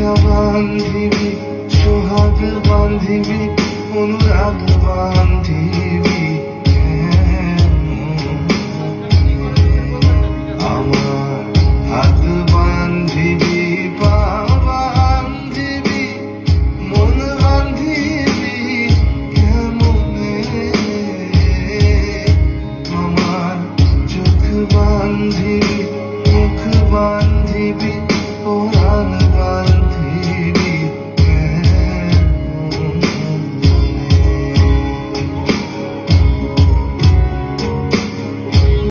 ইচ্ছা বান্ধিবি সোহাগ বান্ধিবি, অনুরাগ বান্ধিবি আমার হাত বান্ধিবি, পা বান্ধিবি, মন বান্ধিবি, কেমনে? আমার চোখ বান্ধিবি, মুখ বান্ধিবি